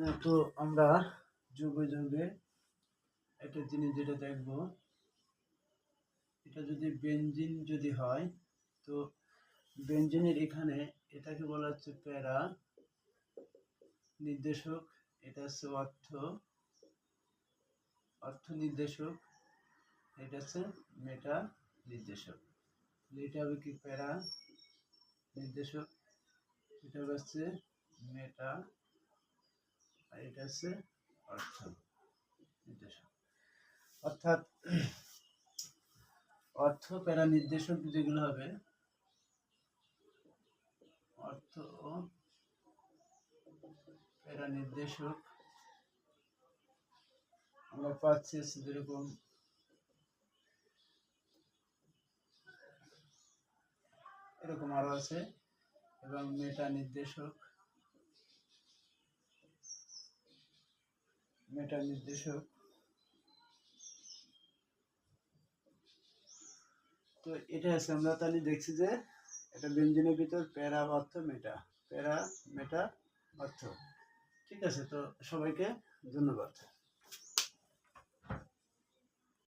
তো আমরা যোগে যুগে একটা জিনিস যেটা দেখব, এটা যদি বেঞ্জিন যদি হয়, তো বেঞ্জিনের এখানে এটাকে বলা হচ্ছে প্যারা। নির্দেশক, এটা হচ্ছে অর্থ। অর্থ নির্দেশক, এটা হচ্ছে মেটা নির্দেশক। এটা হবে কি প্যারা নির্দেশক? এটা হচ্ছে মেটা আর এটা হচ্ছে অর্থ নির্দেশক। অর্থাৎ অর্থ প্যারা নির্দেশক যেগুলো হবে, অর্থ ও প্যারা নির্দেশক আমরা পাচ্ছি যেরকম এরকম আরও আছে এবং মেটা নির্দেশক মেটা নির্দেশক। তো এটা আছে, আমরা তাহলে দেখছি যে এটা ব্যঞ্জনের ভিতর প্যারা অর্থ মেটা, প্যারা মেটা অর্থ। ঠিক আছে, তো সবাইকে ধন্যবাদ।